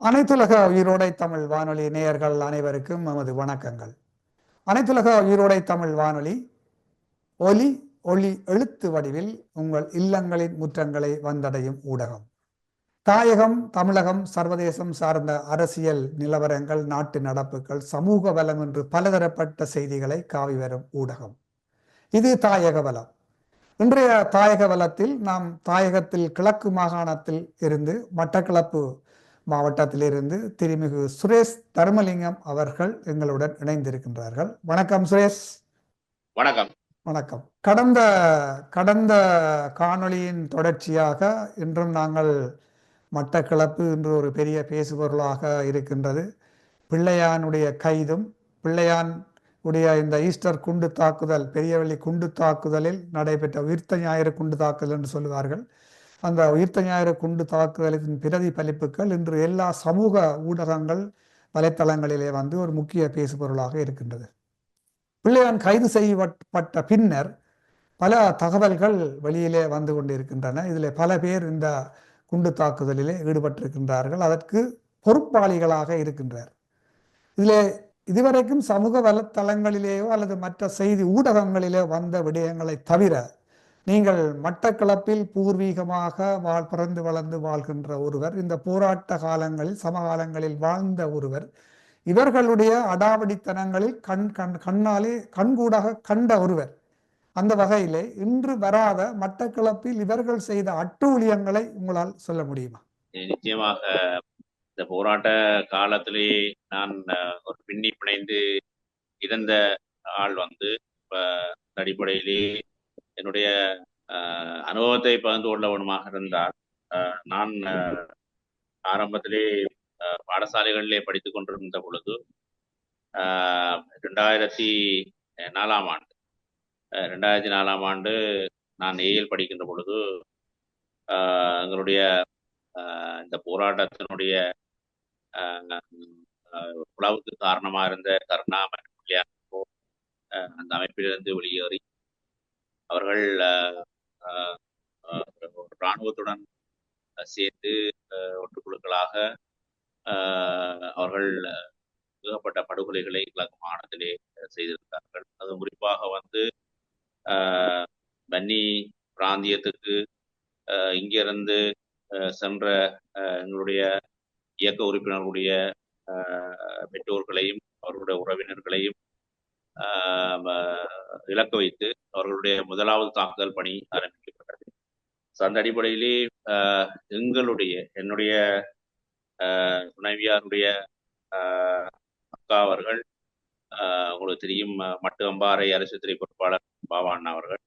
அனைத்துலக உயிரோடை தமிழ் வானொலி நேயர்கள் அனைவருக்கும் நமது வணக்கங்கள். அனைத்துலக உயிரோடை தமிழ் வானொலி ஒலி ஒளி எழுத்து வடிவில் உங்கள் இல்லங்களின் முற்றங்களை வந்தடையும் ஊடகம். தாயகம் தமிழகம் சர்வதேசம் சார்ந்த அரசியல் நிலவரங்கள் நாட்டு நடப்புகள் சமூக வலம் என்று பலதரப்பட்ட செய்திகளை காவி வரும் ஊடகம். இது தாயக வலம் இன்றைய தாயக வலத்தில் நாம் தாயகத்தில் கிழக்கு மாகாணத்தில் இருந்து மட்டக்களப்பு மாவட்டத்திலிருந்து திருமிகு சுரேஷ் தர்மலிங்கம் அவர்கள் எங்களுடன் இணைந்திருக்கின்றார்கள். வணக்கம் சுரேஷ். வணக்கம். வணக்கம். கடந்த கடந்த காணொளியின் தொடர்ச்சியாக இன்றும் நாங்கள் மட்டக்களப்பு என்று ஒரு பெரிய பேசுபொருளாக இருக்கின்றது. பிள்ளையானுடைய கைதும் பிள்ளையான் உடைய இந்த ஈஸ்டர் குண்டு தாக்குதல் பெரியவள்ளி குண்டு தாக்குதலில் நடைபெற்ற உயிர்த்த ஞாயிறு குண்டு தாக்குதல் என்று சொல்லுவார்கள். அந்த உயிர்த்த ஞாயிறு குண்டு தாக்குதலின் பிரதிபலிப்புகள் இன்று எல்லா சமூக ஊடகங்கள் வலைத்தளங்களிலே வந்து ஒரு முக்கிய பேசுபொருளாக இருக்கின்றது. பிள்ளையான் கைது செய்யப்பட்ட பின்னர் பல தகவல்கள் வெளியிலே வந்து கொண்டிருக்கின்றன. இதில் பல பேர் இந்த குண்டு தாக்குதலிலே ஈடுபட்டிருக்கின்றார்கள். அதற்கு பொறுப்பாளிகளாக இருக்கின்றார். இதில் இதுவரைக்கும் சமூக வலைத்தளங்களிலேயோ அல்லது மற்ற செய்தி ஊடகங்களிலே வந்த விடயங்களை தவிர நீங்கள் மட்டக்களப்பில் பூர்வீகமாக வாழ் பிறந்து வளர்ந்து வாழ்கின்ற ஒருவர் இந்த போராட்ட காலங்களில் சமகாலங்களில் வாழ்ந்த ஒருவர் இவர்களுடைய அடாவடித்தனங்களில் கண் கண் கண்ணாலே கண்கூடாக கண்ட ஒருவர். அந்த வகையிலே இன்று வராத மட்டக்களப்பில் இவர்கள் செய்த அட்டூழியங்களை உங்களால் சொல்ல முடியுமா? நிச்சயமாக இந்த போராட்ட காலத்திலே நான் ஒரு பின்னி பிணைந்து இருந்த ஆள் வந்து இப்ப அடிப்படையிலே என்னுடைய அனுபவத்தை பகிர்ந்து கொள்ளவனுமாக இருந்தால் நான் ஆரம்பத்திலே பாடசாலைகளிலே படித்து கொண்டிருந்த பொழுது ரெண்டாயிரத்தி நாலாம் ஆண்டு ரெண்டாயிரத்தி நாலாம் ஆண்டு நான் ஏயில் படிக்கின்ற பொழுது எங்களுடைய இந்த போராட்டத்தினுடைய உழவுக்கு காரணமாக இருந்த கருணா மற்றும் அந்த அமைப்பிலிருந்து வெளியேறி அவர்கள் இராணுவத்துடன் சேர்ந்து ஒட்டுக்குழுக்களாக அவர்கள் ஏகப்பட்ட படுகொலைகளை கிழக்கு மாகாணத்திலே செய்திருந்தார்கள். அது குறிப்பாக வந்து பன்னி பிராந்தியத்துக்கு இங்கிருந்து சென்ற எங்களுடைய இயக்க உறுப்பினர்களுடைய பெற்றோர்களையும் அவர்களுடைய உறவினர்களையும் இலக்கு வைத்து அவர்களுடைய முதலாவது தாக்குதல் பணி ஆரம்பிக்கப்பட்டது. ஸோ அந்த அடிப்படையிலே எங்களுடைய என்னுடைய துணைவியாருடைய அக்கா அவர்கள் உங்களுக்கு தெரியும் மட்டு அம்பாறை அரசு துறை பொறுப்பாளர் பாவாண்ணா அவர்கள்.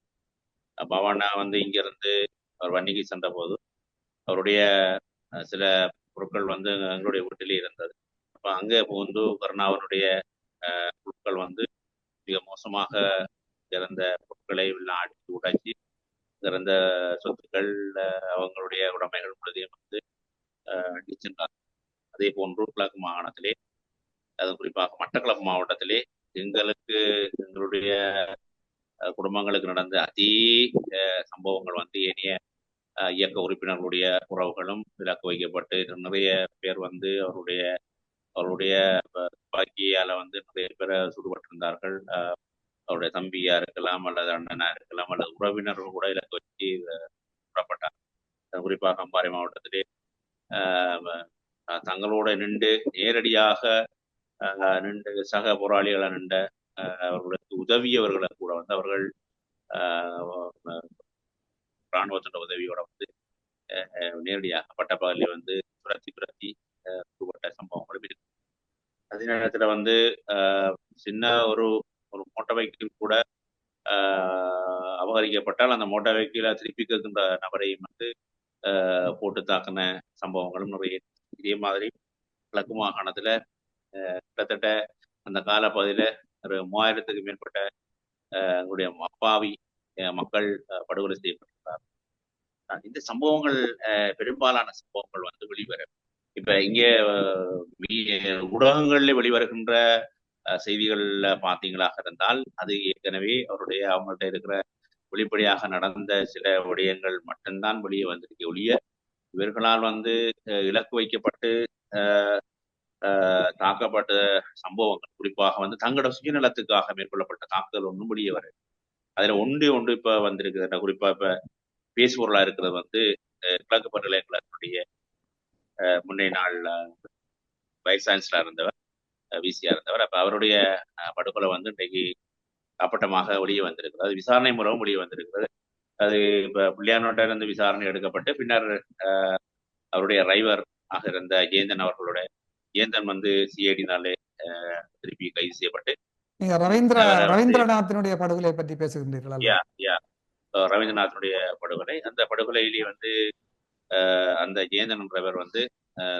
பாவாண்ணா வந்து இங்கிருந்து அவர் வன்னிக்கு சென்ற போது அவருடைய சில பொருட்கள் வந்து எங்களுடைய வீட்டிலே இருந்தது. அப்போ அங்கே புகுந்து கருணாவனுடைய பொருட்கள் வந்து மிக மோசமாக இறந்த பொருட்களை எல்லாம் அடித்து உடைச்சி இறந்த சொத்துக்கள் அவங்களுடைய உடைமைகள் முழுதையும் வந்து அடிச்சிருந்தாங்க அதே போன்று கிழக்கு மாகாணத்திலே அது குறிப்பாக மட்டக்களப்பு மாவட்டத்திலே எங்களுக்கு எங்களுடைய குடும்பங்களுக்கு நடந்த அதே சம்பவங்கள் வந்து ஏனைய இயக்க உறுப்பினர்களுடைய உறவுகளும் விலக்கு வைக்கப்பட்டு நிறைய பேர் வந்து அவருடைய அவருடைய அஹ், வந்து நிறைய பேரை சுடுபட்டிருந்தார்கள். அஹ், அவருடைய தம்பியா இருக்கலாம் அல்லது அண்ணனா இருக்கலாம் அல்லது உறவினர்கள் கூட இலக்கு வச்சு சுடப்பட்டார் குறிப்பாக அம்பாறை மாவட்டத்திலே தங்களோட நின்று நேரடியாக நின்று சக போராளிகளை நின்ற அவர்களுக்கு உதவியவர்களை கூட வந்து அவர்கள் இராணுவத்தோட உதவியோட வந்து நேரடியாக பட்டப்பகலில் வந்து துரத்தி துரத்தி அஹ், சம்பவங்களும் இருக்கு. அதே நேரத்தில் வந்து சின்ன ஒரு ஒரு மோட்டார் பைக்கில் கூட அபகரிக்கப்பட்டால் அந்த மோட்டார் பைக்கில் திருப்பி கேட்கின்ற நபரையும் வந்து போட்டு தாக்கின சம்பவங்களும் நிறைய இதே மாதிரி கிழக்கு மாகாணத்துல கிட்டத்தட்ட அந்த காலப்பகுதியில் ஒரு மூவாயிரத்துக்கு மேற்பட்ட எங்களுடைய அப்பாவி மக்கள் அஹ், படுகொலை செய்யப்பட்டிருக்கிறார் இந்த சம்பவங்கள் அஹ், பெரும்பாலான சம்பவங்கள் வந்து வெளிவர இப்ப இங்கே ஊடகங்களில் ஊடகங்கள்ல வெளிவருகின்ற அஹ், செய்திகள்ல பாத்தீங்களாக இருந்தால் அது ஏற்கனவே அவருடைய அவங்கள்ட்ட இருக்கிற வெளிப்படையாக நடந்த சில விடயங்கள் மட்டும்தான் வெளியே வந்திருக்க ஒழிய இவர்களால் வந்து இலக்கு வைக்கப்பட்டு தாக்கப்பட்ட சம்பவங்கள் குறிப்பாக வந்து தங்களோட சுயநலத்துக்காக மேற்கொள்ளப்பட்ட தாக்குதல் ஒன்றும் வெளியே வராது அதுல ஒன்று ஒன்று இப்ப வந்திருக்குது குறிப்பா இப்ப பேசுபொருளா இருக்கிறது வந்து கிழக்கு பல்கலைக்கழகத்துடைய முன்னைய நாள் வைஸ் சான்சலா இருந்தவர் விசியா இருந்தவர். அப்ப அவருடைய படுகொலை வந்து இன்றைக்கு அப்பட்டமாக வெளியே வந்திருக்கிறது. அது விசாரணை மூலம் வெளியே வந்திருக்கிறது. அது இப்ப பிள்ளையானோட்ட இருந்து விசாரணை எடுக்கப்பட்டு பின்னர் அவருடைய டிரைவர் ஆக இருந்த ஜெயந்தன் அவர்களோட ஜெயந்தன் வந்து சிஐடினாலே திருப்பி கைது செய்யப்பட்டு நீங்க ரவீந்திர ரவீந்திரநாத்தினுடைய படுகொலை பற்றி பேசுகின்றீர்கள் ரவீந்திரநாத்தினுடைய படுகொலை. அந்த படுகொலையிலேயே வந்து அந்த ஜெயந்தன் என்றவர் வந்து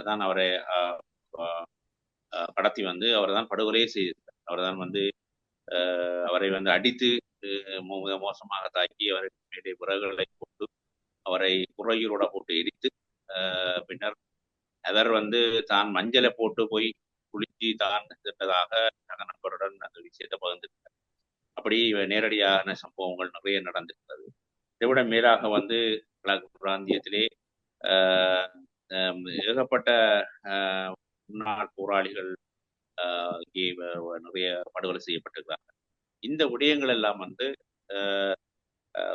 தான் அவரை கடத்தி வந்து அவர் தான் படுகொலையே செய்திருக்கார் அவர் தான் வந்து அவரை வந்து அடித்து மோ- மிக மோசமாக தாக்கி அவரை உறவுகளை போட்டு அவரை குறையூரோட போட்டு எரித்து பின்னர் அவர் வந்து தான் மஞ்சளை போட்டு போய் குளிச்சு தான் சென்றதாக சக நண்பருடன் அந்த விஷயத்தை பகிர்ந்திருக்கிறார் அப்படி நேரடியான சம்பவங்கள் நிறைய நடந்திருக்கிறது இதை விட மேலாக வந்து கிழக்கு பிராந்தியத்திலே ஏகப்பட்ட ஆஹ் முன்னாள் போராளிகள் ஆஹ் இங்கே நிறைய படுகொலை செய்யப்பட்டிருக்கிறாங்க. இந்த விடயங்கள் எல்லாம் வந்து ஆஹ்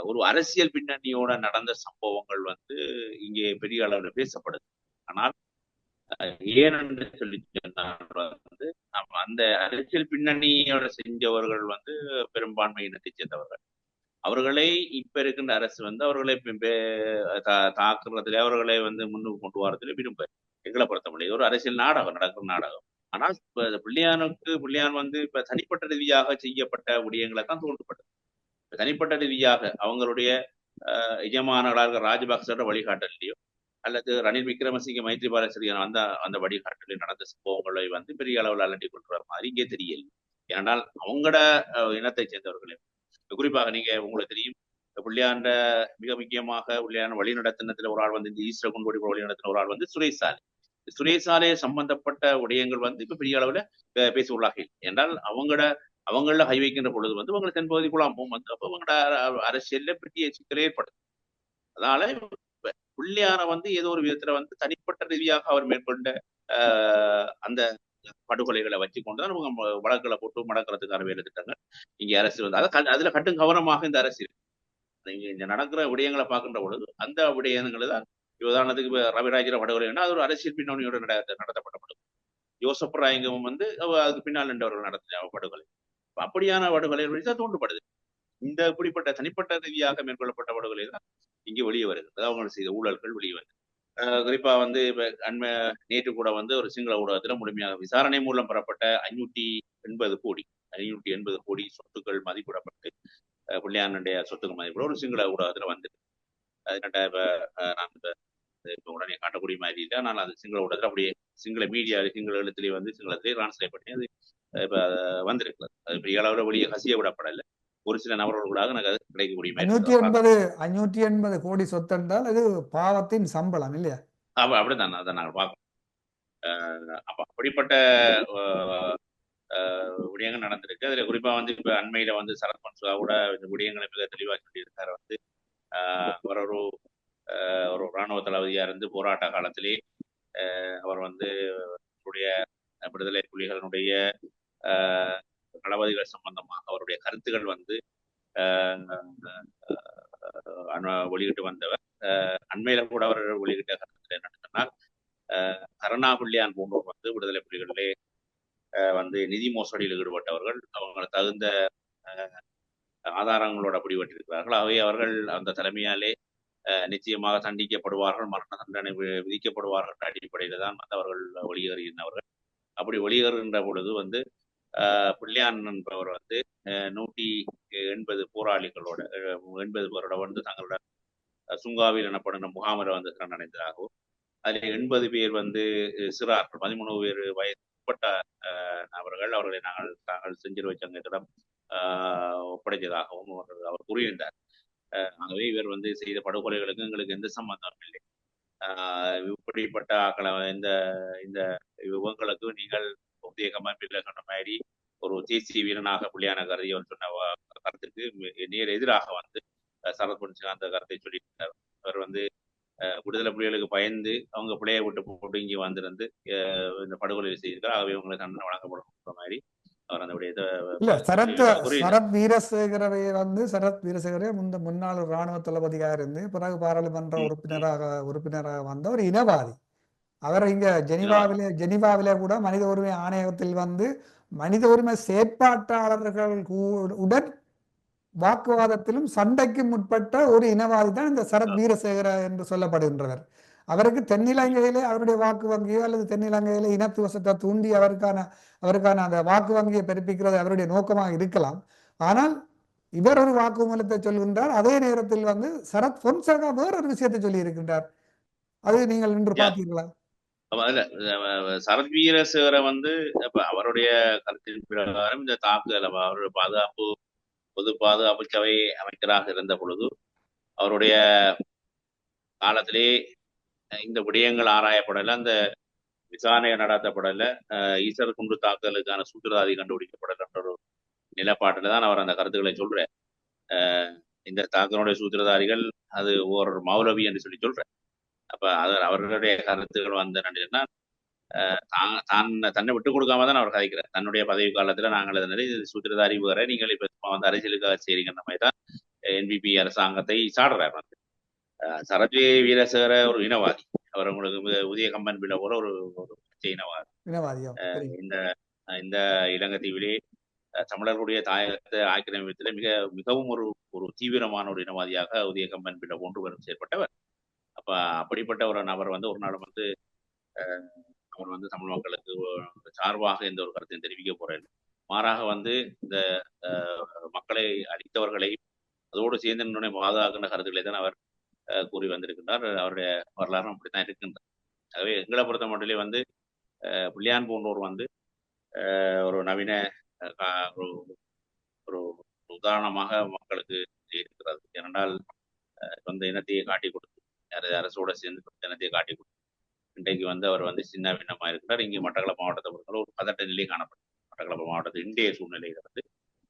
ஒரு அரசியல் பின்னணியோட நடந்த சம்பவங்கள் வந்து இங்கே பெரிய அளவில் பேசப்படுது. ஆனால் ஏனென்று சொல்லி சொன்னால் வந்து அந்த அரசியல் பின்னணியோட செஞ்சவர்கள் வந்து பெரும்பான்மை இனத்தை சேர்ந்தவர்கள். அவர்களை இப்ப இருக்கின்ற அரசு வந்து அவர்களை தாக்குறதுல அவர்களை வந்து முன்னுக்கு கொண்டு வரதுல விரும்ப எங்களை பொறுத்த முடியாது. ஒரு அரசியல் நாடகம் நடக்கிற நாடகம். ஆனால் இப்ப பிள்ளையானுக்கு பிள்ளையான் வந்து இப்ப தனிப்பட்ட ரீதியாக செய்யப்பட்ட விடயங்களை தான் தோன்றப்பட்டது இப்ப தனிப்பட்ட ரீதியாக அவங்களுடைய அஹ், எஜமானர்களாக இருக்கிற ராஜபக்சோட வழிகாட்டலையோ அல்லது ரணில் விக்ரமசிங்க மைத்ரிபால சிறியன் அந்த அந்த வழிகாட்டலில் நடந்த சம்பவங்களை வந்து பெரிய அளவில் அலட்டி கொண்டு வர மாதிரி இங்கே தெரியல ஏனால் அவங்களோட அஹ், இனத்தை சேர்ந்தவர்களே குறிப்பாக நீங்க உங்களுக்கு தெரியும் பிள்ளையாண்ட மிக முக்கியமாக பிள்ளையான வழிநடத்தினத்துல ஒரு ஆள் வந்து இந்த ஈஸ்டர் கொண்டு வழிநடத்தின ஒரு ஆள் வந்து சுரேஷ் சாலை சம்பந்தப்பட்ட விடயங்கள் வந்து இப்ப பெரிய அளவுல பேச உள்ளாக என்றால் அவங்களோட அவங்கள கை வைக்கின்ற பொழுது வந்து அவங்க தென்பகுதி குழாமும் வந்து அப்ப அவங்களோட அர- அரசியல்ல பெரிய சிக்கல் ஏற்படுது அதனால இப்ப பிள்ளையார வந்து ஏதோ ஒரு விதத்துல வந்து தனிப்பட்ட ரீதியாக அவர் மேற்கொண்ட ஆஹ், அந்த படுகொலைகளை வச்சு கொண்டு தான் அவங்க வழக்குகளை போட்டு மடக்கிறதுக்கான வேலை திட்டங்கள் இங்க அரசு வந்து அதை க- அதுல கட்டும் கவனமாக இந்த அரசு நீங்க இங்க நடக்கிற விடயங்களை பார்க்கின்ற பொழுது அந்த விடயங்கள் தான் உதாரணத்துக்கு இப்ப ரவிராஜர படுகொலைன்னா அது ஒரு அரசியல் பின்னணியோட நட நடத்தப்பட்ட யோசப் ராயங்கவும் வந்து அதுக்கு பின்னால் நின்றவர்கள் நடத்தின படுகொலை. அப்படியான படுகொலைகள் தான் தூண்டப்படுது இந்த இப்படிப்பட்ட தனிப்பட்ட ரீதியாக மேற்கொள்ளப்பட்ட படுகொலை தான் இங்கே வெளியே வருது அதாவது அவங்க செய்த ஊழல்கள் வெளியே வருது. குறிப்பா வந்து அண்மை நேற்று கூட வந்து ஒரு சிங்கள ஊடகத்துல முழுமையாக விசாரணை மூலம் பெறப்பட்ட ஐநூற்றி எண்பது கோடி ஐநூற்றி எண்பது கோடி சொத்துக்கள் மதிப்பிடப்பட்டு அஹ் பிள்ளையானுடைய சொத்துக்கள் மதிப்பிட ஒரு சிங்கள ஊடகத்துல வந்து அதனால இப்ப நான் இப்ப இப்போ உடனே காட்டக்கூடிய மாதிரி இல்லை. ஆனால் அது சிங்கள ஊடகத்துல அப்படியே சிங்கள மீடியா சிங்கள எழுத்துலேயே வந்து சிங்களத்திலே டிரான்ஸ்லேட் பண்ணி அது இப்போ இப்ப வந்திருக்கிறது. அது பெரிய அளவுல வெளியே கசிய விடப்படலை ஒரு சில நபர்களாக எனக்கு அது கிடைக்கக்கூடிய அஞ்சூற்றி. எண்பது அஞ்சூற்றி எண்பது கோடி சொத்து என்றால் அது பாவத்தின் சம்பளம் இல்லையா? அப்ப அப்படித்தான் அதை நாங்கள் பார்க்கணும் அப்ப அப்படிப்பட்ட விடயங்கள் நடந்திருக்கு. அதுல குறிப்பா வந்து இப்ப அண்மையில வந்து சரத் மன்சுவா கூட இந்த விடயங்களை மிக தெளிவா சொல்லியிருக்காரு. வந்து அவர் ஒரு ஒரு இராணுவ தளபதியா இருந்து போராட்ட காலத்திலே அவர் வந்து அவருடைய விடுதலை புலிகளினுடைய தளபதிகள் சம்பந்தமாக அவருடைய கருத்துக்கள் வந்து வெளியிட்டு வந்தவர். அஹ், அண்மையில கூட அவர் வெளியிட்ட கருத்து என்னன்னு சொன்னால் கருணா புள்ளியான் போன்றோர் வந்து விடுதலை புலிகளிலே வந்து நிதி மோசடியில் ஈடுபட்டவர்கள். அவங்க தகுந்த ஆதாரங்களோட பிடிபட்டிருக்கிறார்கள். அவை அவர்கள் அந்த தலைமையாலே நிச்சயமாக தண்டிக்கப்படுவார்கள் மரண தண்டனை வி- விதிக்கப்படுவார்கள் அடிப்படையில் தான் வந்து அவர்கள் வெளியேறுகின்றவர்கள் அப்படி வெளியேறுகின்ற பொழுது வந்து பிள்ளையான் என்பவர் வந்து நூ போராளிகளோட எண்பது பேரோட வந்து தங்களோட சுங்காவில் எனப்படுகிற முகாமில் வந்து சரணடைந்ததாகவும் அதில் எண்பது பேர் வந்து சிறார்கள் பதிமூணு பேர் வயதுப்பட்ட நபர்கள் அவர்களை நாங்கள் தாங்கள் செஞ்சிருவை சங்கத்திடம் ஆஹ், ஒப்படைத்ததாகவும் அவர் அவர் கூறியிருந்தார். ஆகவே இவர் வந்து செய்த படுகொலைகளுக்கு எங்களுக்கு எந்த சம்பந்தமும் இல்லை. ஆஹ், இப்படிப்பட்ட ஆக்களை இந்த இந்த விவங்களுக்கு நீங்கள் புதிய பிள்ளை சொன்ன மாதிரி ஒரு தேசிய வீரனாக புள்ளியான கருதி அவர் சொன்ன நேர் எதிராக வந்து சரத் பொன்சிங் அந்த கருத்தை சொல்லியிருந்தார் அவர் வந்து விடுதலை புலிகளுக்கு பயந்து அவங்க பிள்ளையை விட்டு போட்டு இங்கே வந்திருந்து இந்த படுகொலை செய்திருக்கார் ஆகவே உங்களுக்கு தண்டனை வழங்கப்படும் மாதிரி அவர் அந்த விடயத்தை சரத். சரத் வீரசேகரவை வந்து சரத் வீரசேகரே முந்த முன்னாள் ராணுவ தளபதியாக இருந்து பிறகு பாராளுமன்ற. உறுப்பினராக உறுப்பினராக வந்த ஒரு இனவாதி. அவர் இங்க ஜெனீவாவிலே ஜெனீவாவிலே கூட மனித உரிமை ஆணையத்தில் வந்து மனித உரிமை செயற்பாட்டாளர்கள் உடன் வாக்குவாதத்திலும் சண்டைக்கும் முற்பட்ட ஒரு இனவாதி தான் இந்த சரத் வீரசேகர என்று சொல்லப்படுகின்றவர். அவருக்கு தென்னிலங்கையிலே அவருடைய வாக்கு வங்கியோ அல்லது தென்னிலங்கையிலே இனத்துவசத்தை தூண்டி அவருக்கான அவருக்கான அந்த வாக்கு வங்கியை பெருப்பிக்கிறது அவருடைய நோக்கமாக இருக்கலாம். ஆனால் இவர் ஒரு வாக்குமூலத்தை சொல்கின்றார். அதே நேரத்தில் வந்து சரத் பொன்சேகா வேறொரு விஷயத்தை சொல்லி இருக்கின்றார் அது நீங்கள் இன்று இல்ல, அஹ் சரத் வீரசேகர வந்து அவருடைய கருத்தின் பிரகாரம் இந்த தாக்குதல் அவருடைய பாதுகாப்பு பொது பாதுகாப்பு சபை அமைச்சராக இருந்த பொழுது அவருடைய காலத்திலே இந்த விடயங்கள் ஆராயப்படல அந்த விசாரணை நடத்தப்படலை ஈஸ்வர் குண்டு தாக்குதலுக்கான சூத்திரதாரி கண்டுபிடிக்கப்படலைன்ற ஒரு நிலப்பாட்டில் தான் அவர் அந்த கருத்துக்களை சொல்றார். இந்த தாக்குதலுடைய சூத்திரதாரிகள் அது ஒரு மௌலவி என்று சொல்லி சொல்றேன் அப்ப அது அவர்களுடைய கருத்துக்கள் வந்து என்னன்னா தான் தான் தன்னை விட்டு கொடுக்காம தான் அவர் கதைக்கிறார் தன்னுடைய பதவி காலத்துல நாங்கள் அதனால சூத்திரதாரி வேற நீங்கள் இப்ப வந்து அரசியலுக்காக செய்றீங்கன்ற மாதிரி தான் என்பிபி அரசாங்கத்தை சாடுறார் வந்து. சரத்வி வீரசேகர ஒரு இனவாதி. அவர் உங்களுக்கு உதய கம்பன் பிள்ளை போல ஒரு ஒரு இனவாதி. இந்த இந்த இலங்கைத்தீவிலே அஹ் தமிழர்களுடைய தாயகத்தை ஆக்கிரமிப்பதில் மிக மிகவும் ஒரு ஒரு தீவிரமான ஒரு இனவாதியாக உதய கம்பன் பிள்ளை போன்று வரும் செயற்பட்டவர். அப்ப அப்படிப்பட்ட ஒரு நபர் வந்து ஒரு நாள் வந்து அவர் வந்து தமிழ் மக்களுக்கு சார்பாக எந்த ஒரு கருத்தையும் தெரிவிக்க போறேன். மாறாக வந்து இந்த மக்களை அழித்தவர்களை அதோடு சேர்ந்து என்னுடைய பாதுகாக்கின்ற கருத்துக்களை தான் அவர் கூறி வந்திருக்கின்றார். அவருடைய வரலாறும் அப்படித்தான் இருக்கின்றார் ஆகவே எங்களை பொறுத்த மட்டிலே வந்து அஹ், புள்ளியான் போன்றோர் வந்து ஒரு நவீன கா- ஒரு ஒரு உதாரணமாக மக்களுக்கு இருக்கிறது ஏனென்றால் சொந்த இனத்தையே காட்டி கொடுத்து அரசோட சேர்ந்து சொந்த இனத்தையே காட்டி கொடுத்து இன்றைக்கு வந்து அவர் வந்து சின்ன பின்னமா இருக்கிறார். இங்கே மட்டக்களப்பு மாவட்டத்தை பொறுத்தவரை ஒரு பதட்ட நிலை காணப்படும் மட்டக்களப்பு மாவட்டத்தில் இன்றைய சூழ்நிலையில வந்து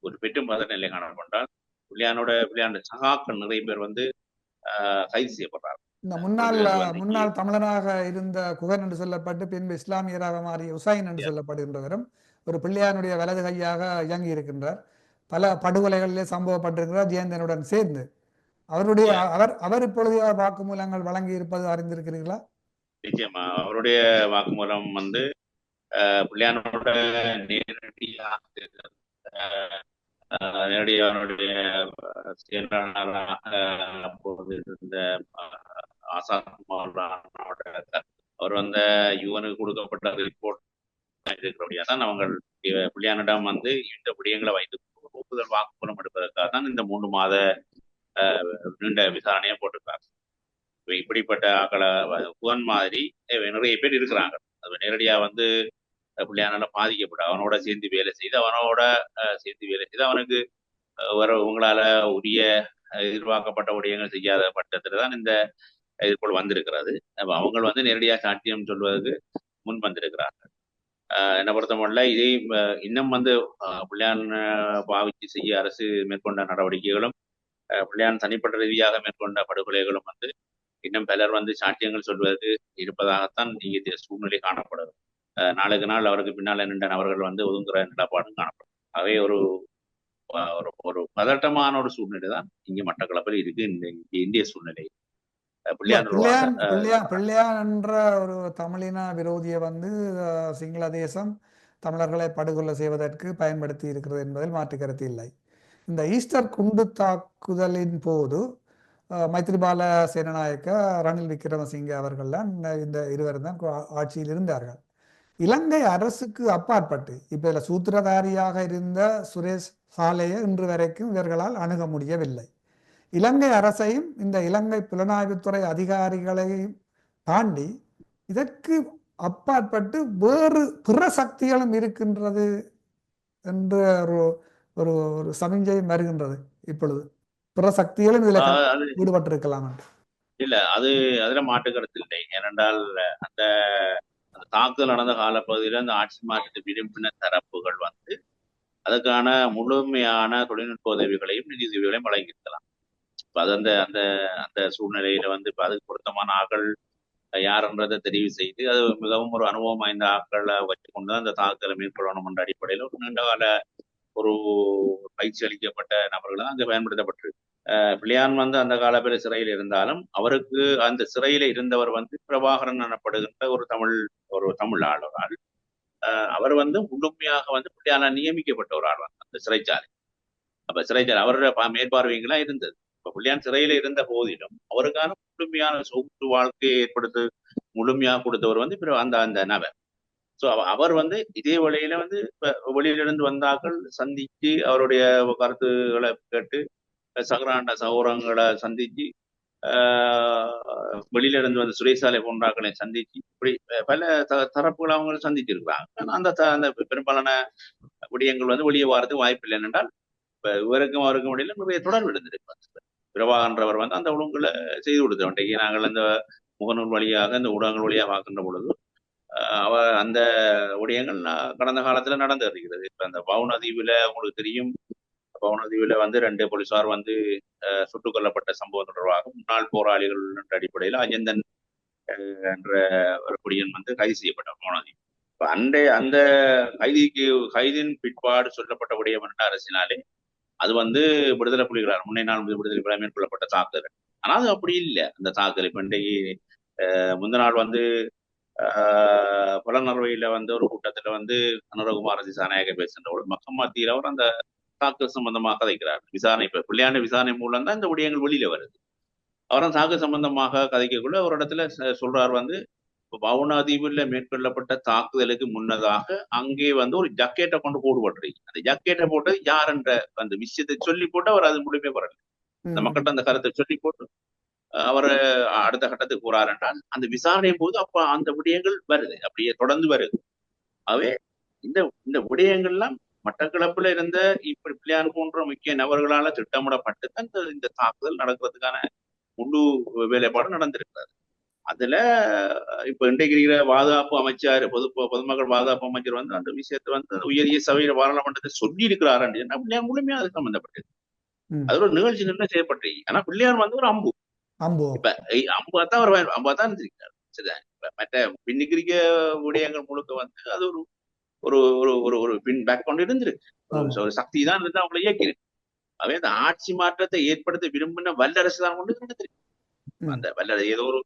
ஒரு பெற்றும் பதட்ட நிலை காணப்பட்டால் புள்ளியானோட புள்ளியாண்ட சகாக்கள் நிறைய பேர் வந்து கைது செய்யப்படுறாங்க. இந்த முன்னாள் முன்னாள் தமிழனாக இருந்த குகன் என்று சொல்லப்பட்டு பின்பு இஸ்லாமியராக மாறிய உசைன் என்று சொல்லப்படுகின்றவரும் ஒரு பிள்ளையானுடைய வலது கையாக இயங்கி இருக்கின்றார். பல படுகொலைகளிலே சம்பவப்பட்டிருக்கிறார் ஜெயந்தனுடன் சேர்ந்து. அவருடைய அவர் அவர் இப்பொழுது வாக்குமூலங்கள் வழங்கி இருப்பது அறிந்திருக்கிறீர்களா? நிச்சயமா. அவருடைய வாக்குமூலம் வந்து ஆஹ், நேரடியாக ஆஹ், நேரடியாக செயலாளராக அப்போது இருந்த ஆசாத் மௌலானாவோட அவர் வந்த யுவனுக்கு கொடுக்கப்பட்ட ரிப்போர்ட் இருக்கிறபடியா தான் அவங்க புள்ளியானிடம் வந்து இந்த விடயங்களை வைத்து ஒப்புதல் வாக்குமூலம் எடுப்பதற்காக தான் இந்த மூன்று மாத ஆஹ், நீண்ட விசாரணையை போட்டிருக்காங்க. இப்படிப்பட்ட ஆக்களை புகன் மாதிரி நிறைய பேர் இருக்கிறாங்க. அது நேரடியா வந்து பிள்ளையானால பாதிக்கப்படும். அவனோட சேர்ந்து வேலை செய்து அவனோட சேர்ந்து வேலை செய்து அவனுக்கு வர உங்களால உரிய எதிர்பார்க்கப்பட்ட உடையங்கள் செய்யாத பட்சத்துல தான் இந்த இதுக்குள் வந்திருக்கிறது. அவங்க வந்து நேரடியாக சாட்சியம் சொல்வதற்கு முன் வந்திருக்கிறார்கள் ஆஹ் என்னை பொறுத்தமட்டில் இதை இன்னும் வந்து அஹ், பிள்ளையான் பாவிச்சு செய்ய அரசு மேற்கொண்ட நடவடிக்கைகளும் பிள்ளையான் தனிப்பட்ட ரீதியாக மேற்கொண்ட படுகொலைகளும் வந்து இன்னும் பலர் வந்து சாட்சியங்கள் சொல்வதற்கு இருப்பதாகத்தான் இங்கே சூழ்நிலை காணப்படுது அஹ் நாளுக்கு நாள் அவருக்கு பின்னால் நின்ற நபர்கள் வந்து ஒதுங்குற நிலப்பாடும் காணப்படும். அவை ஒரு ஒரு ஒரு பதட்டமான ஒரு சூழ்நிலை தான் இங்கே மட்டக்களப்பில் இருக்கு இந்திய சூழ்நிலை. பிள்ளையார் என்ற ஒரு தமிழின விரோதியை வந்து சிங்கள தேசம் தமிழர்களை படுகொலை செய்வதற்கு பயன்படுத்தி இருக்கிறது என்பதில் மாற்று கருத்து இல்லை. இந்த ஈஸ்டர் குண்டு தாக்குதலின் போது மைத்ரிபால சேனநாயக்க ரணில் விக்ரமசிங்க அவர்கள்லாம் இந்த- இந்த இருவரும் தான் ஆட்சியில் இருந்தார்கள். இலங்கை அரசுக்கு அப்பாற்பட்டு இப்ப இதுல சூத்திரதாரியாக இருந்த சுரேஷ் சாலையை இன்று வரைக்கும் இவர்களால் அணுக முடியவில்லை. இலங்கை அரசையும் இந்த இலங்கை புலனாய்வுத்துறை அதிகாரிகளையும் தாண்டி இதற்கு அப்பாற்பட்டு வேறு பிற சக்திகளும் இருக்கின்றது என்ற ஒரு ஒரு ஒரு சமிஞ்சையும் வருகின்றது இப்பொழுது. பிற சக்திகளும் இதில் ஈடுபட்டிருக்கலாம் இல்ல அது அதுல மாற்று கருத்து இல்லை. ஏனென்றால் அந்த அந்த தாக்குதல் நடந்த காலப்பகுதியில் அந்த ஆட்சி மாற்றத்தை விரும்பின தரப்புகள் வந்து அதுக்கான முழுமையான தொழில்நுட்ப உதவிகளையும் நிதி உதவிகளையும் வழங்கியிருக்கலாம். இப்ப அது அந்த அந்த அந்த சூழ்நிலையில வந்து இப்ப அதுக்கு பொருத்தமான ஆக்கள் யாருன்றதை தெரிவு செய்து அது மிகவும் ஒரு அனுபவம் வாய்ந்த ஆட்களை தான் அந்த தாக்குதலை மேற்கொள்ளணும் என்ற அடிப்படையில் ஒரு நீண்ட கால ஒரு பயிற்சி அளிக்கப்பட்ட நபர்கள் தான் அங்கே பயன்படுத்தப்பட்டிருக்கு. பிள்ளையான் வந்து அந்த காலத்தில் சிறையில் இருந்தாலும் அவருக்கு அந்த சிறையில இருந்தவர் வந்து பிரபாகரன் எனப்படுகின்ற ஒரு தமிழ் ஒரு தமிழ் ஆள் ஒரு ஆள் அவர் வந்து முழுமையாக வந்து பிள்ளையான நியமிக்கப்பட்ட ஒரு ஆள் வந்து அந்த சிறைச்சாலை. அப்ப சிறைச்சாலை அவருடைய மேற்பார்வைங்களா இருந்தது. இப்ப பிள்ளையான் சிறையில இருந்த போதிலும் அவருக்கான முழுமையான சொகுசு வாழ்க்கையை ஏற்படுத்த முழுமையாக கொடுத்தவர் வந்து பிற- அந்த அந்த நபர். சோ அவர் வந்து இதே வழியில வந்து இப்ப வெளியிலிருந்து வந்தாக்கள் சந்திச்சு அவருடைய கருத்துக்களை கேட்டு சகராண்ட சகோரங்களை சந்திச்சு ஆஹ் வெளியில இருந்து வந்து சுரேசாலை போன்றாக்களை சந்திச்சு இப்படி பல த- தரப்புகளை அவங்க சந்திச்சிருக்கிறாங்க. அந்த த- அந்த பெரும்பாலான விடயங்கள் வந்து வெளியே வாரதுக்கு வாய்ப்பு இல்லை. என்றால் இவருக்கும் அவருக்கும் இடையில நிறைய தொடர்பு இருந்திருக்கு பிரபாகன்றவர் வந்து அந்த ஊடகங்களை செய்து கொடுத்தோம் இன்றைக்கு நாங்கள் அந்த முகநூல் வழியாக இந்த ஊடகங்கள் வழியாக பார்க்கின்ற பொழுது ஆஹ் அவ அந்த ஊடகங்கள் கடந்த காலத்துல நடந்து வருகிறது. இப்ப அந்த பவுன் தீவுல உங்களுக்கு தெரியும். பவனதீவில் வந்து ரெண்டு போலீசார் வந்து ஆஹ் சுட்டுக் கொல்லப்பட்ட சம்பவம் தொடர்பாக முன்னாள் போராளிகள் என்ற அடிப்படையில் அஜந்தன் என்ற ஒரு குடியன் வந்து கைது செய்யப்பட்டார் பவுனதீவு இப்ப அன்றைய அந்த கைதிக்கு கைதின் பிற்பாடு சொல்லப்பட்ட விடயம் என்ற அரசினாலே அது வந்து விடுதலை புலிகளால் முன்னே நாள் விடுதலை புலிகளால் மேற்கொள்ளப்பட்ட தாக்குதல். ஆனால் அது அப்படி இல்லை. அந்த தாக்குதல் இப்ப இன்றைக்கு ஆஹ் முந்த நாள் வந்து ஆஹ் வந்து ஒரு கூட்டத்துல வந்து அனுரகுமார திசாநாயகர் பேசுகின்ற ஒரு மக்கள் மத்தியில் அவர் அந்த தாக்குதல் சம்பந்தமாக கதைக்கிறார் விசாரணை இப்ப பிள்ளையான விசாரணை மூலம் தான் இந்த விடயங்கள் வெளியில வருது. அவர் அந்த தாக்குதல் சம்பந்தமாக கதைக்கக்குள்ள ஒரு இடத்துல சொல்றார் வந்து இப்ப பவுனா தீவுல மேற்கொள்ளப்பட்ட தாக்குதலுக்கு முன்னதாக அங்கே வந்து ஒரு ஜக்கெட்டை கொண்டு போடுபட்டுருக்கு அந்த ஜக்கெட்டை போட்டது யார் என்ற அந்த விஷயத்தை சொல்லி போட்டு அவர் அது முழுமை வரல. அந்த ம். மக்கள்கிட்ட அந்த கருத்தை சொல்லி போட்டு அவர் அடுத்த கட்டத்துக்கு போறார் என்றால் அந்த விசாரணையின் போது அப்ப அந்த விடயங்கள் வருது. அப்படியே தொடர்ந்து வருது. ஆகவே இந்த இந்த விடயங்கள்லாம் மட்டக்களப்புல இருந்த இப்படி பிள்ளையான் போன்ற முக்கிய நபர்களால திட்டமிடப்பட்டு தான் இந்த தாக்குதல் நடக்கிறதுக்கான முழு வேலைப்பாடு நடந்திருக்கிறது. அதுல இப்ப இன்றைக்கு இருக்கிற பாதுகாப்பு அமைச்சர் பொது பொதுமக்கள் பாதுகாப்பு அமைச்சர் வந்து அந்த விஷயத்தை வந்து உயரிய சபையில பாராளுமன்றத்தை சொல்லி இருக்கிறார் பிள்ளையார் முழுமையா அது சம்பந்தப்பட்டது. அது ஒரு நிகழ்ச்சி நின்று செய்யப்பட்டு ஆனா பிள்ளையார் வந்து ஒரு அம்பு. அம்பு. இப்ப அம்பா தான் அவர் அம்பா தான் இருந்திருக்காரு. சரிதான். இப்ப மற்ற பின்னிக்கிறிக்க விடயங்கள் முழுக்க வந்து அது ஒரு ஒரு ஒரு ஒரு ஒரு பின் பேக் கொண்டு இருந்திருக்கு. ஒரு சக்தி தான் இருந்து அவங்களை இயக்கியிருக்கு அவை அந்த ஆட்சி மாற்றத்தை ஏற்படுத்த விரும்பின வல்லரசு தான் கொண்டு இருந்திருக்கு ம். அந்த வல்லரசு ஏதோ ஒரு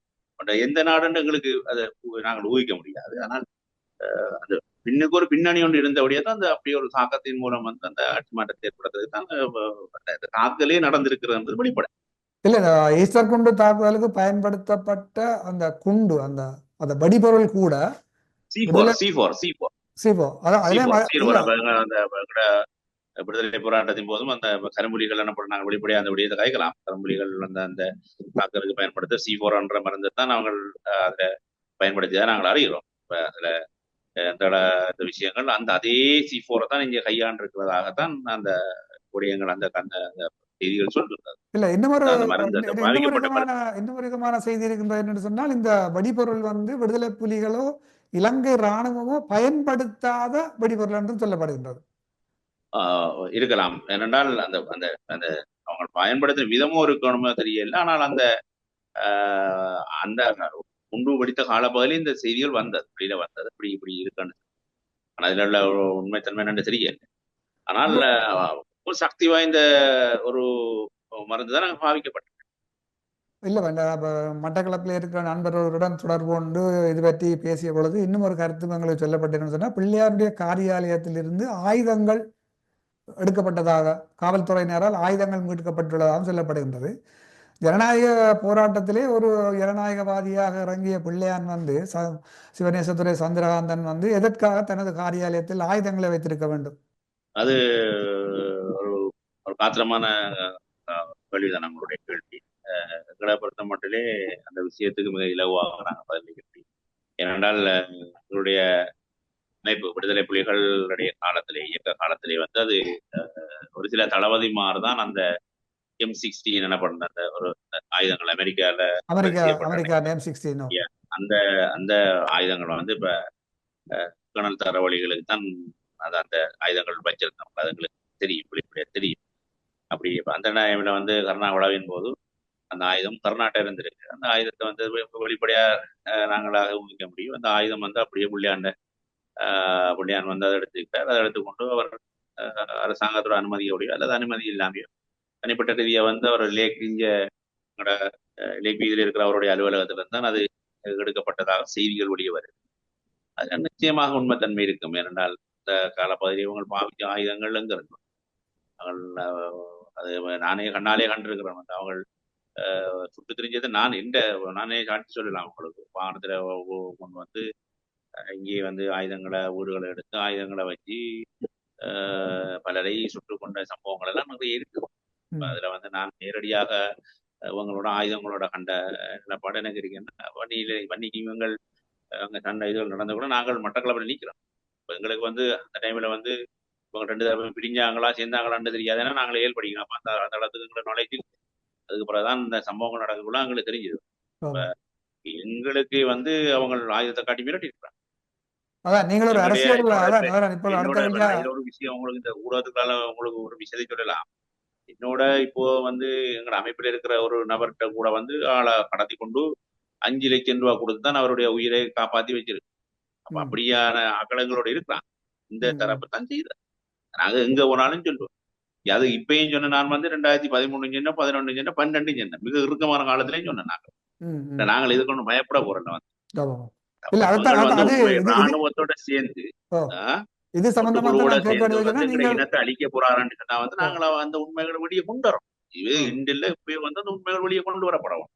எந்த நாடுன்னு எங்களுக்கு அதை நாங்கள் ஊகிக்க முடியாது. ஆனால் அந்த பின்னுக்கு ஒரு பின்னணி ஒன்று இருந்தபடியே தான் அந்த அப்படி ஒரு தாக்கத்தின் மூலம் வந்து அந்த ஆட்சி மாற்றத்தை ஏற்படுத்துறதுக்கு தான் தாக்குதலே நடந்திருக்கிறது என்பது வெளிப்படை. இல்ல ஈஸ்டர் குண்டு தாக்குதலுக்கு பயன்படுத்தப்பட்ட அந்த குண்டு அந்த அந்த வெடிபொருள் கூட C four C four C four சிபோ விடுதலை போராட்டத்தின் போதும் அந்த கரும்புலிகள் என்ன பண்ணாங்க வெளிப்படையா அந்த விடயத்தை கைக்கலாம் கரும்புலிகள் அந்த அந்த தாக்குதலுக்கு பயன்படுத்த சி ஃபோர் என்ற மருந்து தான் நாங்கள் அதுல பயன்படுத்தியதை நாங்கள் அறிகிறோம். அதுல இந்த விஷயங்கள் அந்த அதே சி ஃபோரை தான் இங்க கையாண்டிருக்கிறதாகத்தான் அந்த விடயங்கள் அந்த அந்த அந்த செய்திகள் சொல்லுகிறது இல்ல அந்த இன்னொரு பாதிக்கப்பட்ட விதமான செய்தி இருக்கின்றது என்னன்னு சொன்னால் இந்த வெடிபொருள் வந்து விடுதலை புலிகளோ இலங்கை இராணுவமோ பயன்படுத்தாத வெடிபொருள் என்றும் சொல்லப்படுகின்றது. ஆஹ் இருக்கலாம். ஏனென்றால் அந்த அந்த அந்த அவங்க பயன்படுத்தும் விதமும் இருக்கணுமோ தெரியல ஆனால் அந்த ஆஹ் அந்த குண்டு வெடித்த காலப்பகுதியில் இந்த செய்திகள் வந்தது. வெளியில வந்தது. இப்படி இப்படி இருக்குன்னு. ஆனா அதுல உள்ள உண்மைத்தன்மை என்னன்னு தெரியல ஆனால் ஒரு சக்தி வாய்ந்த ஒரு மருந்து தான் நாங்கள் பாவிக்கப்பட்டது. இல்லை வேண்டாம். அப்போ மட்டக்களப்பில் இருக்கிற நண்பர்களுடன் தொடர்பு கொண்டு இது பற்றி பேசிய பொழுது இன்னும் ஒரு கருத்து எங்களுக்கு சொல்லப்பட்டிருன்னு சொன்னால் பிள்ளையாருடைய காரியாலயத்திலிருந்து ஆயுதங்கள் எடுக்கப்பட்டதாக காவல்துறையினரால் ஆயுதங்கள் மீட்கப்பட்டுள்ளதாகவும் சொல்லப்படுகின்றது. ஜனநாயக போராட்டத்திலே ஒரு ஜனநாயகவாதியாக இறங்கிய பிள்ளையான் வந்து ச சிவநேசத்துறை சந்திரகாந்தன் வந்து எதற்காக தனது காரியாலயத்தில் ஆயுதங்களை வைத்திருக்க வேண்டும்? அது ஒரு ஒரு காத்திரமான கேள்விதான் நம்மளுடைய கேள்வி. எங்களை பொறுத்த மட்டிலே அந்த விஷயத்துக்கு மிக இலகுவாக நாங்கள் பதிலளிக்க முடியும். ஏனென்றால் எங்களுடைய அமைப்பு விடுதலை புலிகளுடைய காலத்திலே இயக்க காலத்திலே வந்து அது ஒரு சில தளபதிமார் தான் அந்த எம் சிக்ஸ்டீன் எனப்படுற அந்த ஒரு ஆயுதங்கள் அமெரிக்கால அந்த அந்த ஆயுதங்களை வந்து இப்ப கர்னல் தரவழிகளுக்கு தான் அது அந்த ஆயுதங்கள் வச்சிருந்தோம் அது எங்களுக்கு தெரியும் வெளிப்படையா தெரியும். அப்படி அந்த டைம்ல வந்து கருணா விழாவின் போது அந்த ஆயுதம் கர்நாடகா இருந்திருக்கு அந்த ஆயுதத்தை வந்து வெளிப்படையா நாங்களாக ஊகிக்க முடியும். அந்த ஆயுதம் வந்து அப்படியே புள்ளியாண்ட ஆஹ், புள்ளியான் வந்து அதை எடுத்துக்கிட்டார். அதை எடுத்துக்கொண்டு அவர் அஹ், அரசாங்கத்தோட அனுமதியோடையோ அல்லது அனுமதி இல்லாமையோ தனிப்பட்ட ரீதியை வந்து அவர் லேக் இங்க லேக் வீதியில் இருக்கிற அவருடைய அலுவலகத்திலிருந்து தான் அது எடுக்கப்பட்டதாக செய்திகள் வெளியே வருது. அது நிச்சயமாக உண்மைத்தன்மை இருக்கும். ஏனென்றால் இந்த காலப்பகுதியில் இவங்க பாவிக்கும் ஆயுதங்கள் எங்க இருக்கும்? அவங்கள் அது நானே கண்ணாலே கண்டிருக்கிறேன் அவங்க சுட்டு தெரிஞ்சது நான் எந்த நானே சாட்சி சொல்லலாம் உங்களுக்கு. வாகனத்துல ஒ- ஒ- கொண்டு வந்து இங்கே வந்து ஆயுதங்களை ஊர்களை எடுத்து ஆயுதங்களை வச்சு பலரை சுட்டு கொண்ட சம்பவங்கள் எல்லாம் நிறைய இருக்கு. அதுல வந்து நான் நேரடியாக அஹ், இவங்களோட ஆயுதங்களோட கண்ட நிலப்பாடு எனக்கு இருக்குன்னா வன்னியில வன்னிக்கு இவங்கள் அங்க சண்டை இதுகள் நடந்த கூட நாங்கள் மட்டக்களப்பில் நிற்கிறோம் இப்போ எங்களுக்கு வந்து அந்த டைம்ல வந்து இவங்க ரெண்டு தடவை பிடிஞ்சாங்களா சேர்ந்தாங்களான்னு தெரியாது. ஏன்னா நாங்கள் ஏழு படிக்கிறோம் அந்த அந்த இடத்துக்கு எங்களை நாலேஜ் அதுக்கு பிறகுதான் இந்த சம்பவங்கள் நடக்கக்குள்ள எங்களுக்கு தெரிஞ்சது. எங்களுக்கு வந்து அவங்க ஆயுதத்தை காட்டி மிரட்டி இருக்கிறாங்க அதான் நீங்கள் ஒரு என்னுடைய- அரசியல் என்னோட அதான் அதான் இப்போ அடுத்த என்னோட கட்டா இதுல ஒரு விஷயம் உங்களுக்கு இந்த ஊடகத்துக்கால உங்களுக்கு ஒரு விஷயத்தை சொல்லலாம். என்னோட இப்போ வந்து எங்க அமைப்பில் இருக்கிற ஒரு நபர்கிட்ட கூட வந்து ஆளை கடத்தி கொண்டு அஞ்சு லட்சம் ரூபாய் கொடுத்து தான் அவருடைய உயிரை காப்பாத்தி வச்சிருக்கு. அப்ப. அப்படியான அகலங்களோட இருக்கிறான். இந்த. தரப்பு தான் செய்யுது. நாங்க எங்க போனாலும் சொல்லுவோம். அது இப்பயும் சொன்ன நான் வந்து ரெண்டாயிரத்தி பதிமூணு சொன்ன பதினொன்னு சொன்ன பன்னெண்டு சொன்னேன் மிக இறுக்கமான காலத்திலயும் சொன்னேன் நாங்க. ம், ம். இல்ல, நாங்கள் இது கொண்டு பயப்பட போறோம் வந்து வந்து ராணுவத்தோட சேர்ந்து இது வந்து நீங்கள் இனத்தை அழிக்க போறாருன்னு சொன்னா வந்து நாங்கள அந்த உண்மைகளை வெளியே கொண்டு வரோம். இது. இண்டில் இப்பயே வந்து அந்த உண்மைகள் வெளியே கொண்டு வரப்படவும்.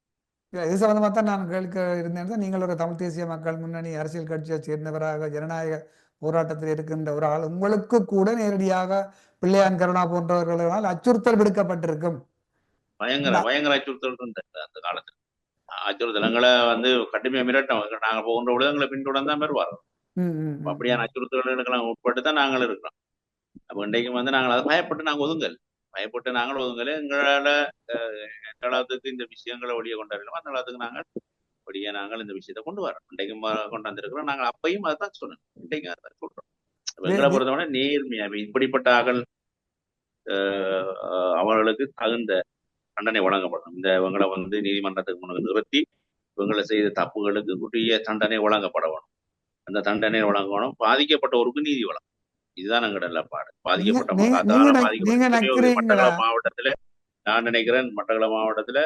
இது சம்பந்தமா தான் நான் கேட்க இருந்தேன். தான் நீங்கள் ஒரு தமிழ் தேசிய மக்கள் முன்னணி அரசியல் கட்சியை சேர்ந்தவராக ஜனநாயக போராட்டத்தில் இருக்கின்ற ஒரு ஆள் உங்களுக்கு கூட நேரடியாக பிள்ளையான் கருணா போன்றவர்களால் அச்சுறுத்தல் விடுக்கப்பட்டிருக்கும். பயங்கர பயங்கர அச்சுறுத்தல் இருந்தது அந்த காலத்துல. அச்சுறுத்தல் எங்களை வந்து கடுமையா மிரட்டும் நாங்க போகின்ற பொழுது எங்களை பின்தொடர்ந்து தான் வருவார். அப்படியான அச்சுறுத்தல்களுக்கெல்லாம் உட்பட்டு தான் நாங்கள் இருக்கிறோம். அப்ப இன்றைக்கும் வந்து நாங்கள் அதை பயப்பட்டு நாங்கள் ஒதுங்கல். பயப்பட்டு நாங்கள் ஒதுங்கல. எங்களால அளவுக்கு இந்த விஷயங்களை வெளியே கொண்டு வரலாம் அந்த அளவுக்கு நாங்கள் வெளியே நாங்கள் இந்த விஷயத்தை கொண்டு வரோம் இன்றைக்கும் வ- கொண்டு வந்திருக்கிறோம். நாங்கள் அப்பையும் அதான் சொன்னோம். இன்றைக்கும் அதான் சொல்றோம். எங்களை பொறுத்தவரை நேர்மையா இப்ப இப்படிப்பட்ட அஹ், அவர்களுக்கு தகுந்த தண்டனை வழங்கப்படும். இந்த இவங்களை வந்து நீதிமன்றத்துக்கு முன்னாடி நிறுத்தி இவங்களை செய்த தப்புகளுக்கு உரிய தண்டனை வழங்கப்பட வேணும். அந்த தண்டனை வழங்கணும். பாதிக்கப்பட்டவருக்கு நீதி வழங்கும் இதுதான் எங்களோட நிலப்பாடு பாதிக்கப்பட்ட மாவட்டத்துல நான் நினைக்கிறேன் மட்டக்களப்பு மாவட்டத்துல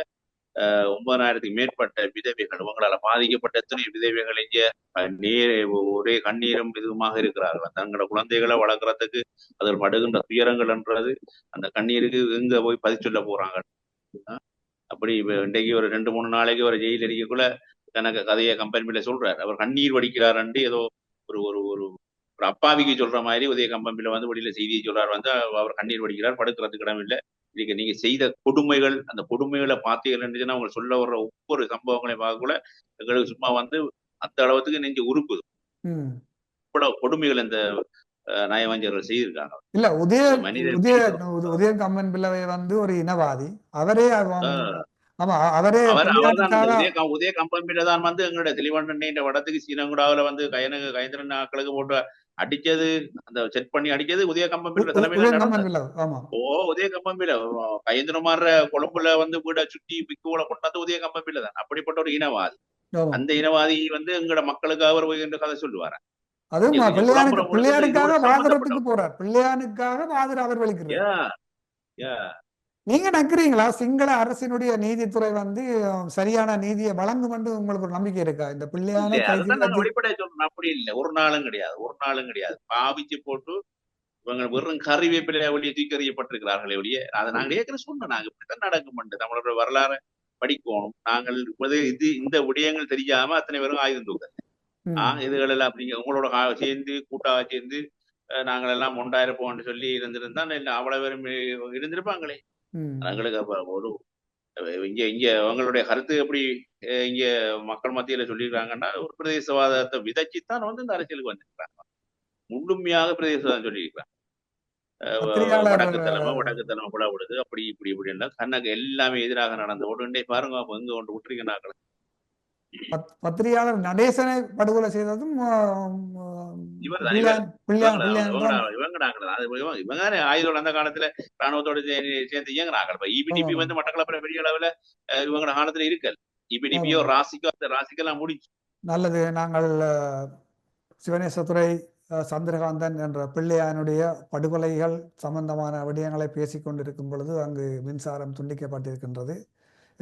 ஒன்பதாயிரத்துக்கு மேற்பட்ட விதவைகள் உங்களால பாதிக்கப்பட்ட எத்தனை விதவைகள் இங்க நீர் ஒரே கண்ணீரும் இதுமாக இருக்கிறார்கள். தங்களோட குழந்தைகளை வளர்க்கறதுக்கு அதில் படுகின்ற துயரங்கள் என்றது அந்த கண்ணீருக்கு எங்க போய் பதிச்சொல்ல போறாங்க? அப்படி இன்றைக்கு ஒரு ரெண்டு மூணு நாளைக்கு ஒரு ஜெயில் அடிக்கக்குள்ள தனக்கு கதையை கம்பெனில சொல்றாரு. அவர் கண்ணீர் வடிக்கிறார் ஏதோ ஒரு ஒரு ஒரு ஒரு அப்பாவிக்கு சொல்ற மாதிரி உதய கம்பெனியில வந்து வெளியில செய்தியை சொல்றார். வந்து அவர் கண்ணீர் வடிக்கிறார் படுக்கிறதுக்கு இடம் இல்லை. இன்னைக்கு நீங்க செய்த கொடுமைகள் அந்த கொடுமைகளை பார்த்தீங்கன்னு அவங்க சொல்ல வர்ற ஒவ்வொரு சம்பவங்களையும் பார்க்கக்குள்ள எங்களுக்கு சும்மா வந்து அந்த அளவுக்கு நெஞ்சு உருக்குது. இவ்வளவு கொடுமைகள் இந்த அஹ், நயவஞ்சகர்கள் செய்திருக்காங்க. இல்ல உதய உதய உதய கம்மன் பிள்ளவை வந்து ஒரு இனவாதி. அவரே ஆமா அவரே உதய கம்- உதய கம்பெனில தான் வந்து எங்களுடைய தெளிவண்ணன் வடத்துக்கு சீனங்குடாவில் வந்து கயனு கயந்திரன் ஆக்களுக்கு போட்டு அடிச்சது அந்த செட் பண்ணி அடிச்சது உதய கம்பம்பில தலைமையில ஓ உதய கம்பம்பில கையந்திரமாற கொழும்புல வந்து வீட சுற்றி பிக்குவலை கொண்டாந்து உதய கம்பம்பில தான். அப்படிப்பட்ட ஒரு இனவாதி. அந்த இனவாதி வந்து எங்கட மக்களுக்காக அவர் போய் என்று கதை சொல்லுவார்? பிள்ளையானுக்காக போறார். பிள்ளையானுக்காக அவர் வலிக்கிறார் நீங்க நம்புறீங்களா சிங்கள அரசினுடைய நீதித்துறை வந்து சரியான நீதியை வழங்கும் என்று உங்களுக்கு ஒரு நம்பிக்கை இருக்கா? இந்த பிள்ளையான வெளிப்படையா சொல்றோம் அப்படி இல்ல. ஒரு நாளும் கிடையாது. ஒரு நாளும் கிடையாது. பாவிச்சு போட்டு இவங்க வெறும் கறிவேப்பிலை ஒளிய தூக்கி எறியப்பட்டிருக்கிறார்களே ஒழிய அதை நாங்க ஏற்கனவே சொன்னோம். நாங்க இப்படித்தான் நடக்கும் தமிழோட வரலாறு படிக்கணும். நாங்கள் இப்போது இது இந்த விடயங்கள் தெரியாம அத்தனை பேரும் ஆயுதம் தூக்க ம், ஆஹ் இதுகள் எல்லாம் அப்படி உங்களோட சேர்ந்து கூட்டாக சேர்ந்து நாங்கள் எல்லாம் ஒன்றாயிருப்போம்னு சொல்லி இருந்திருந்தா அவ்வளவு பேரும் இருந்திருப்பாங்களே. எங்களுக்கு அப்ப ஒரு இங்க இங்க அவங்களுடைய கருத்து எப்படி இங்க மக்கள் மத்தியில சொல்லியிருக்காங்கன்னா ஒரு பிரதேசவாதத்தை விதைச்சுத்தான் வந்து இந்த அரசியலுக்கு வந்திருக்காங்க முழுமையாக பிரதேசவாதம் பத்திரிகையாளர் வடக்கு தலைமை வடக்கு தலைமை விடுது அப்படி இப்படி இப்படின்னா கண்ணக்கு எல்லாமே எதிராக நடந்த உடனே பாருங்க எங்க கொண்டு விட்டுருக்கிறாங்க பத்- பத்திரிகையாளர் நடேசனை படுகொலை செய்ததும் இவங்க. இவங்க இவங்க இவங்க ஆயுதம் அந்த காலத்துல ராணுவத்தோட சேர்ந்து இயங்குறாங்க. இப்ப இபிடிபி ஆமா. வந்து மட்டக்களப்புல பெரிய அளவுல அஹ், இவங்களோட காலத்துல இருக்கல் இபிடிபியோ ராசிக்கோ அந்த ராசிக்கெல்லாம் முடிச்சு நல்லது. நாங்கள் சிவனேசத்துறை சந்திரகாந்தன் என்ற பிள்ளையானுடைய படுகொலைகள் சம்பந்தமான விடயங்களை பேசிக் கொண்டிருக்கும் பொழுது அங்கு மின்சாரம் துண்டிக்கப்பட்டிருக்கின்றது.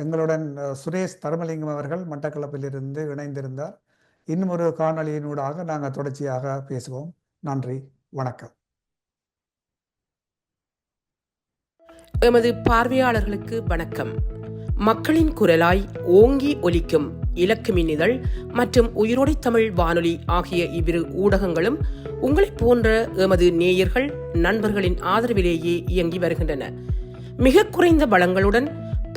எங்களுடன் சுரேஷ் தர்மலிங்கம் அவர்கள் மட்டக்களப்பிலிருந்து இணைந்திருந்தார். இன்னும் ஒரு காணொலியினூடாக நாங்கள் தொடர்ச்சியாக பேசுவோம். நன்றி வணக்கம். எமது பார்வையாளர்களுக்கு வணக்கம். மக்களின் குரலாய் ஓங்கி ஒலிக்கும் இலக்குமின் இதழ் மற்றும் உயிரோடை தமிழ் வானொலி ஆகிய இவ்விரு ஊடகங்களும் உங்களைப் போன்ற எமது நேயர்கள் நண்பர்களின் ஆதரவிலேயே இயங்கி வருகின்றன. மிக குறைந்த வளங்களுடன்